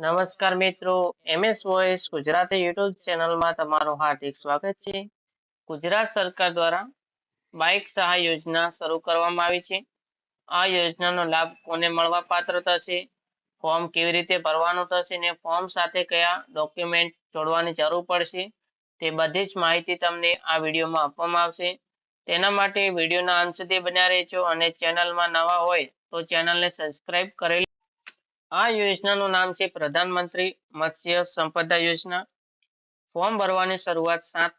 નમસ્કાર મિત્રો, MS voice Gujarati YouTube ચેનલમાં તમારું હાર્દિક સ્વાગત છે. ગુજરાત સરકાર દ્વારા બાઇક સહાય યોજના શરૂ કરવામાં આવી છે. આ યોજનાનો લાભ કોને મળવા પાત્ર થશે? ફોર્મ કેવી રીતે ભરવાનું થશે ને ફોર્મ સાથે કયા ડોક્યુમેન્ટ જોડવાની જરૂર પડશે? તે બધી જ માહિતી તમને આ વિડીયોમાં આપવામાં આવશે. તેના માટે વિડીયોના અંત સુધી બન્યા રહેજો અને ચેનલમાં નવા હોય તો ચેનલને સબસ્ક્રાઇબ કરેલી આ યોજનાનું નામ છે પ્રધાનમંત્રી મત્સ્ય સંપદા યોજના. ફોર્મ ભરવાની શરૂઆત સાત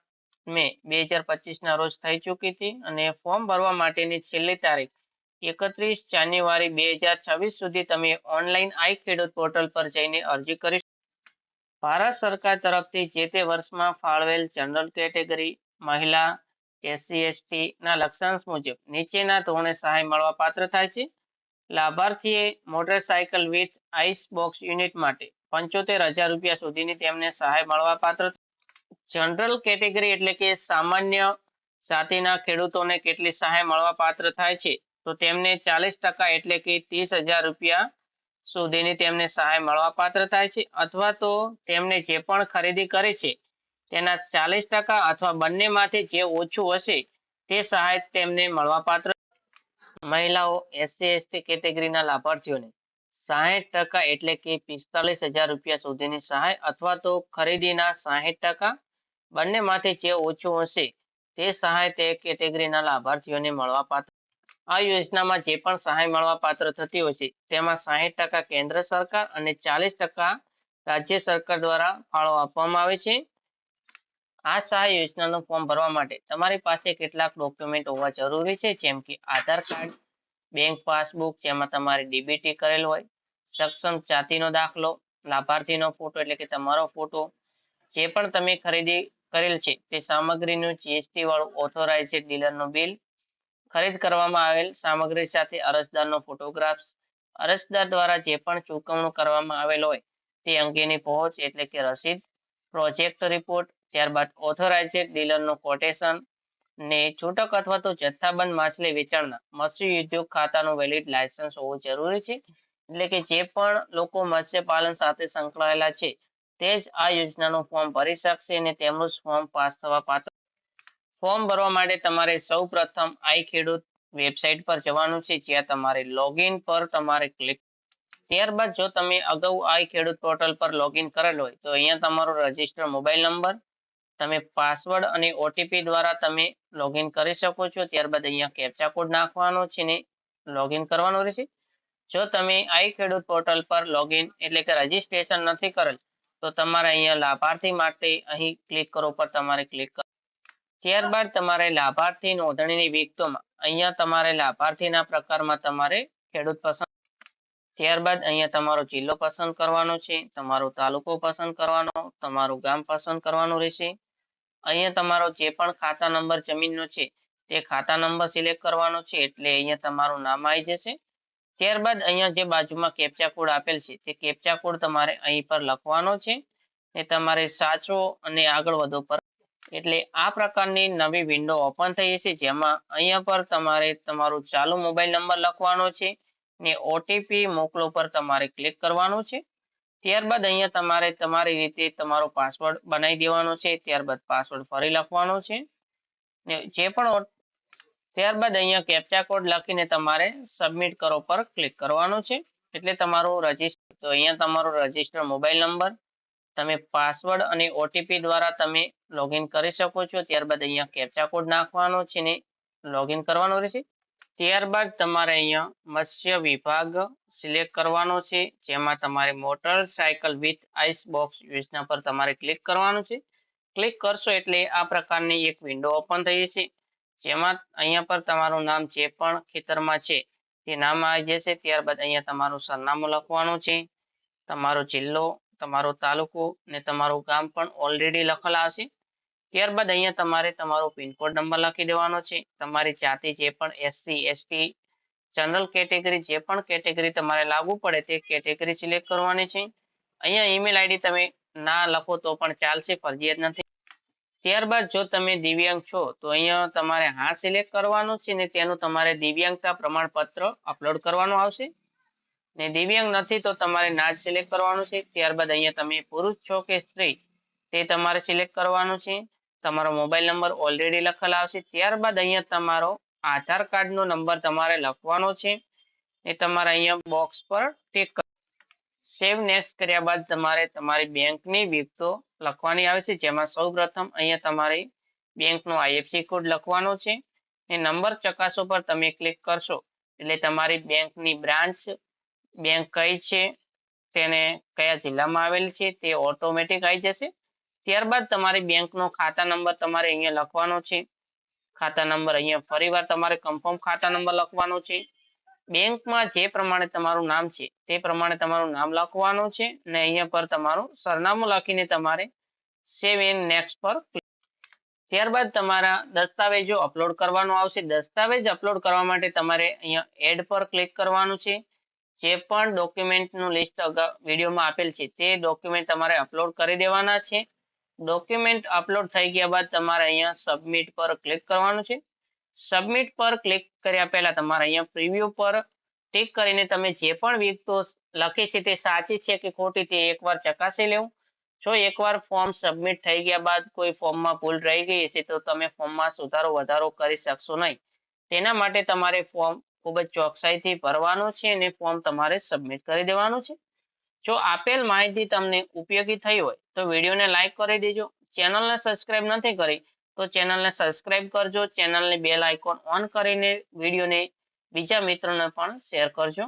મે બે હજાર પચીસ ના રોજ થઈ ચૂકી હતી અને ફોર્મ ભરવા માટેની છેલ્લી તારીખ એકત્રીસ જાન્યુઆરી બે હજાર છવ્વીસ સુધી તમે ઓનલાઈન આઈ ખેડૂત પોર્ટલ પર જઈને અરજી કરી ભારત સરકાર તરફથી જે તે વર્ષમાં ફાળવેલ જનરલ કેટેગરી, મહિલા, એસસી, એસટી ના લક્ષ્યાંશ મુજબ નીચેના ધોરણે સહાય મળવા પાત્ર થાય છે. લાભાર્થીએ motorcycle with ice box unit માટે પંચોતેર હજાર રૂપિયા સુધીની તેમને સહાય મળવા પાત્ર જનરલ કેટેગરી એટલે કે સામાન્ય જાતિના ખેડૂતોને કેટલી સહાય મળવા પાત્ર થાય છે? તો તેમને ચાલીસ ટકા એટલે કે ત્રીસ હજાર રૂપિયા સુધીની તેમને સહાય મળવા પાત્ર થાય છે. અથવા તો તેમને જે પણ ખરીદી કરી છે, તેના ચાલીસ ટકા અથવા બંનેમાંથી જે ઓછું હશે, તે સહાય તેમને મળવા પાત્ર મહિલાઓ એસસી એસટી કેટેગરીના લાભાર્થીઓને સાહીઠ ટકા એટલે કે પિસ્તાલીસ હજાર રૂપિયા સુધીની સહાય અથવા તો ખરીદીના સાહીઠ ટકા બંનેમાંથી જે ઓછું હશે તે સહાય તે કેટેગરીના લાભાર્થીઓને મળવાપાત્ર આ યોજનામાં જે પણ સહાય મળવા પાત્ર થતી હોય છે તેમાં સાહીઠ ટકા કેન્દ્ર સરકાર અને ચાલીસ ટકા રાજ્ય સરકાર દ્વારા ફાળો આપવામાં આવે છે. આ સહાય યોજનાનું ફોર્મ ભરવા માટે તમારી પાસે કેટલાક ડોક્યુમેન્ટ હોવા જરૂરી છે, જેમ કે આધાર કાર્ડ બેંક પાસબુક જેમાં તમારે ડીબીટી કરેલ હોય, સક્ષમ જાતિનો દાખલો, લાભાર્થીનો ફોટો એટલે કે તમારો ફોટો જે પણ તમે ખરીદી કરેલ છે, તે સામગ્રીનું જીએસટી વાળું ઓથોરાઇઝેડ ડીલરનું બિલ ખરીદ કરવામાં આવેલ સામગ્રી સાથે અરજદારનો ફોટોગ્રાફ અરજદાર દ્વારા જે પણ ચૂકવણું કરવામાં આવેલ હોય, તે અંગેની પહોંચ એટલે કે રસીદ પ્રોજેક્ટ રિપોર્ટ ત્યારબાદ ઓથોરાઇઝેડ ડીલરનું કોટેશન ને છૂટક અથવા તો જથ્થાબંધ માછલી વેચાણના મત્સ્ય ઉદ્યોગ ખાતાનું વેલિડ લાયસન્સ હોવું જરૂરી છે. એટલે કે જે પણ લોકો મત્સ્યપાલન સાથે સંકળાયેલા છે, તે જ આ યોજનાનું ફોર્મ ભરી શકશે અને તેમનું ફોર્મ પાસ થવા પાત્ર ફોર્મ ભરવા માટે તમારે સૌ પ્રથમ આઈ ખેડૂત વેબસાઇટ પર જવાનું છે, જ્યાં તમારે લોગિન પર તમારે ક્લિક ત્યારબાદ જો તમે અગાઉ આઈ ખેડૂત પોર્ટલ પર લોગિન કરેલ હોય, તો અહીંયા તમારો રજિસ્ટર મોબાઈલ નંબર તમે પાસવર્ડ અને OTP દ્વારા તમે લોગિન કરી શકો છો. ત્યારબાદ અહીંયા કેપ્ચા કોડ નાખવાનો છે ને લોગિન કરવાનું રહેશે. જો તમે આઈ ખેડૂત પોર્ટલ પર લોગિન એટલે કે રજીસ્ટ્રેશન નથી કરેલ, તો તમારે અહીંયા લાભાર્થી માટે અહીં ક્લિક કરો પર તમારે ક્લિક ત્યારબાદ તમારે લાભાર્થી નોંધણીની વિગતોમાં અહીંયા તમારે લાભાર્થીના પ્રકારમાં તમારે ખેડૂત પસંદ ત્યારબાદ અહીંયા તમારો જિલ્લો પસંદ કરવાનો છે, તમારો તાલુકો પસંદ કરવાનો, તમારું ગામ પસંદ કરવાનું રહેશે. અહીંયા તમારો જે પણ ખાતા નંબર જમીનનો છે, તે ખાતા નંબર સિલેક્ટ કરવાનો છે, એટલે અહીંયા તમારું નામ આવી જશે. ત્યારબાદ અહીંયા જે બાજુમાં કેપ્ચા કોડ આપેલ છે, તે કેપ્ચા કોડ તમારે અહીં પર લખવાનો છે, ને તમારે સાચો અને આગળ વધો પર. એટલે આ પ્રકારની નવી વિન્ડો ઓપન થઈ જશે, જેમાં અહીંયા પર તમારે તમારું ચાલુ મોબાઈલ નંબર લખવાનો છે, ને ઓટીપી મોકલો પર તમારે ક્લિક કરવાનું છે. ત્યારબાદ અહીંયા તમારે તમારી રીતે તમારો પાસવર્ડ બનાવી દેવાનો છે, ત્યારબાદ પાસવર્ડ ફરી લખવાનો છે. ને જે પણ ત્યારબાદ અહીંયા કેપ્ચા કોડ લખીને તમારે સબમિટ કરો પર ક્લિક કરવાનું છે. એટલે તમારું રજિસ્ટર તો અહીંયા તમારો રજિસ્ટર મોબાઈલ નંબર તમે પાસવર્ડ અને ઓટીપી દ્વારા તમે લોગિન કરી શકો છો. ત્યારબાદ અહીંયા કેપ્ચા કોડ નાખવાનો છે ને લોગિન કરવાનો રહેશે. ત્યારબાદ તમારે અહીંયા મત્સ્ય વિભાગ સિલેક્ટ કરવાનો છે. જેમાં તમારે મોટરસાયકલ વિથ આઈસ બોક્સ યોજના પર તમારે ક્લિક કરવાનું છે. ક્લિક કરશો એટલે આ પ્રકારની એક વિન્ડો ઓપન થઈ જશે. જેમાં અહીંયા પર તમારું નામ જે પણ ખેતરમાં છે તે નામ આવી જશે. ત્યારબાદ અહીંયા તમારું સરનામું લખવાનું છે. તમારો જિલ્લો, તમારો તાલુકો ને તમારું ગામ પણ ઓલરેડી લખેલા હશે. ત્યારબાદ અહીંયા તમારે તમારો પિનકોડ નંબર લખી દેવાનો છે. તમારી જાતિ જે પણ એસસી એસટી જનરલ કેટેગરી જે પણ કેટેગરી તમારે લાગુ પડે તે કેટેગરી સિલેક્ટ કરવાની છે. અહીંયા ઈમેલ આઈડી તમે ના લખો તો પણ ચાલશે, ફરજિયાત નથી. ત્યારબાદ જો તમે દિવ્યાંગ છો, તો અહીંયા તમારે હા સિલેક્ટ કરવાનું છે ને તેનું તમારે દિવ્યાંગતા પ્રમાણપત્ર અપલોડ કરવાનું આવશે. ને દિવ્યાંગ નથી તો તમારે ના સિલેક્ટ કરવાનું છે. ત્યારબાદ અહીંયા તમે પુરુષ છો કે સ્ત્રી, તે તમારે સિલેક્ટ કરવાનું છે. તમારો મોબાઈલ નંબર ઓલરેડી લખેલ આવશે. ત્યારબાદ અહીંયા તમારો આધાર કાર્ડનો નંબર તમારે લખવાનો છે. એ તમારે અહીંયા બોક્સ પર ટિક સેવ નેક્સ્ટ કર્યા બાદ તમારે તમારી બેંકની વિગતો લખવાની આવે છે. જેમાં સૌ પ્રથમ અહીંયા તમારી બેંકનો આઈએફસી કોડ લખવાનો છે. એ નંબર ચકાસો પર તમે ક્લિક કરશો એટલે તમારી બેંકની બ્રાન્ચ બેંક કઈ છે, તેને કયા જિલ્લામાં આવેલ છે, તે ઓટોમેટિક આવી જશે. ત્યારબાદ તમારી બેંકનો ખાતા નંબર તમારે અહીંયા લખવાનો છે. ખાતા નંબર અહીંયા ફરીવાર તમારે કન્ફર્મ ખાતા નંબર લખવાનો છે. બેંકમાં જે પ્રમાણે તમારું નામ છે, તે પ્રમાણે તમારું નામ લખવાનું છે અને અહીંયા પર તમારું સરનામું લખીને તમારે સેવ એન નેક્સ્ટ પર ત્યારબાદ તમારા દસ્તાવેજો અપલોડ કરવાનું આવશે, દસ્તાવેજ અપલોડ કરવા માટે તમારે અહીંયા એડ પર ક્લિક કરવાનું છે. જે પણ ડોક્યુમેન્ટનું લિસ્ટ અગાઉ વિડીયોમાં આપેલ છે, તે ડોક્યુમેન્ટ તમારે અપલોડ કરી દેવાના છે. ડોક્યુમેન્ટ અપલોડ થઈ ગયા બાદ તમારે અહીંયા સબમિટ પર ક્લિક કરવાનું છે. સબમિટ પર ક્લિક કર્યા પહેલા તમારે અહીંયા પ્રિવ્યુ પર ટિક કરીને તમે જે પણ વિગતો લખી છે તે સાચી છે કે ખોટી તે એકવાર ચકાસી લેવું. જો એકવાર ફોર્મ સબમિટ થઈ ગયા બાદ કોઈ ફોર્મમાં ભૂલ રહી ગઈ છે તો તમે ફોર્મમાં સુધારો વધારો કરી શકશો નહીં. તેના માટે તમારે ફોર્મ ખૂબ જ ચોકસાઈથી ભરવાનું છે અને ફોર્મ તમારે સબમિટ કરી દેવાનું છે. જો આપેલ માહિતી તમને ઉપયોગી થઈ હોય, તો વિડીયોને લાઈક કરી દેજો. ચેનલને સબસ્ક્રાઇબ નથી કરી, તો ચેનલને સબસ્ક્રાઇબ કરજો. ચેનલને બેલ આઇકોન ઓન કરીને વિડીયોને બીજા મિત્રોને પણ શેર કરજો.